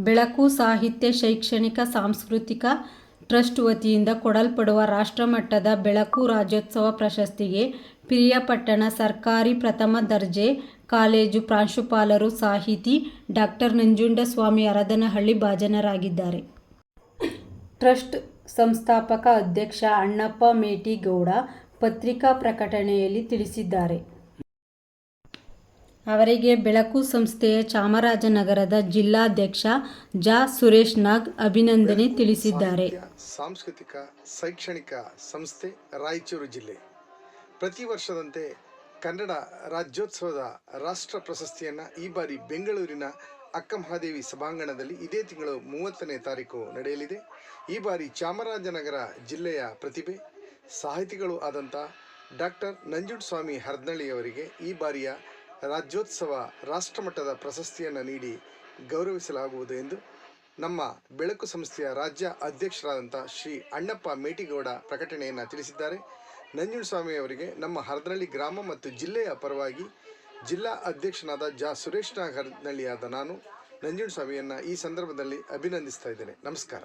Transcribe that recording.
ಬೆಳಕು, ಸಾಹಿತ್ಯ, ಶೈಕ್ಷಣಿಕ, ಸಾಂಸ್ಕೃತಿಕ ಟ್ರಸ್ಟ್ ವತಿಯಿಂದ ಕೊಡಲ್ಪಡುವ ರಾಷ್ಟ್ರಮಟ್ಟದ ಬೆಳಕು ರಾಜ್ಯೋತ್ಸವ ಪ್ರಶಸ್ತಿಗೆ ಪಿರಿಯಾಪಟ್ಟಣ ಸರ್ಕಾರಿ ಪ್ರಥಮ ದರ್ಜೆ ಕಾಲೇಜು ಪ್ರಾಂಶುಪಾಲರು ಸಾಹಿತಿ ಡಾಕ್ಟರ್ ನಂಜುಂಡಸ್ವಾಮಿ ಅರದನಹಳ್ಳಿ ಭಾಜನರಾಗಿದ್ದಾರೆ. ಟ್ರಸ್ಟ್ ಸಂಸ್ಥಾಪಕ ಅಧ್ಯಕ್ಷ ಅಣ್ಣಪ್ಪ ಮೇಟಿಗೌಡ ಪತ್ರಿಕಾ ಪ್ರಕಟಣೆಯಲ್ಲಿ ತಿಳಿಸಿದ್ದಾರೆ. ಅವರಿಗೆ ಬೆಳಕು ಸಂಸ್ಥೆಯ ಚಾಮರಾಜನಗರದ ಜಿಲ್ಲಾಧ್ಯಕ್ಷ ಜಾ. ಸುರೇಶ್ ನಾಗ್ ಅಭಿನಂದನೆ ತಿಳಿಸಿದ್ದಾರೆ. ಸಾಂಸ್ಕೃತಿಕ ಶೈಕ್ಷಣಿಕ ಸಂಸ್ಥೆ ರಾಯಚೂರು ಜಿಲ್ಲೆ. ಪ್ರತಿ ವರ್ಷದಂತೆ ಕನ್ನಡ ರಾಜ್ಯೋತ್ಸವದ ರಾಷ್ಟ್ರ ಪ್ರಶಸ್ತಿಯನ್ನು ಈ ಬಾರಿ ಬೆಂಗಳೂರಿನ ಅಕ್ಕಮಹಾದೇವಿ ಸಭಾಂಗಣದಲ್ಲಿ ಇದೇ ತಿಂಗಳು ಮೂವತ್ತನೇ ತಾರೀಕು ನಡೆಯಲಿದೆ. ಈ ಬಾರಿ ಚಾಮರಾಜನಗರ ಜಿಲ್ಲೆಯ ಪ್ರತಿಭೆ ಸಾಹಿತಿಗಳು ಆದಂಥ ಡಾಕ್ಟರ್ ನಂಜುಂಡಸ್ವಾಮಿ ಹರ್ದಳ್ಳಿಯವರಿಗೆ ಈ ಬಾರಿಯ ರಾಜ್ಯೋತ್ಸವ ರಾಷ್ಟ್ರಮಟ್ಟದ ಪ್ರಶಸ್ತಿಯನ್ನು ನೀಡಿ ಗೌರವಿಸಲಾಗುವುದು ಎಂದು ನಮ್ಮ ಬೆಳಕು ಸಂಸ್ಥೆಯ ರಾಜ್ಯ ಅಧ್ಯಕ್ಷರಾದಂಥ ಶ್ರೀ ಅಣ್ಣಪ್ಪ ಮೇಟಿಗೌಡ ಪ್ರಕಟಣೆಯನ್ನು ತಿಳಿಸಿದ್ದಾರೆ. ನಂಜುಂಡಸ್ವಾಮಿ ಅವರಿಗೆ ನಮ್ಮ ಹರದನಹಳ್ಳಿ ಗ್ರಾಮ ಮತ್ತು ಜಿಲ್ಲೆಯ ಪರವಾಗಿ ಜಿಲ್ಲಾ ಅಧ್ಯಕ್ಷನಾದ ಜಾ ಸುರೇಶ್ ಹರದನಹಳ್ಳಿಯಾದ ನಾನು ನಂಜುಂಡಸ್ವಾಮಿಯನ್ನು ಈ ಸಂದರ್ಭದಲ್ಲಿ ಅಭಿನಂದಿಸ್ತಾ ಇದ್ದೇನೆ. ನಮಸ್ಕಾರ.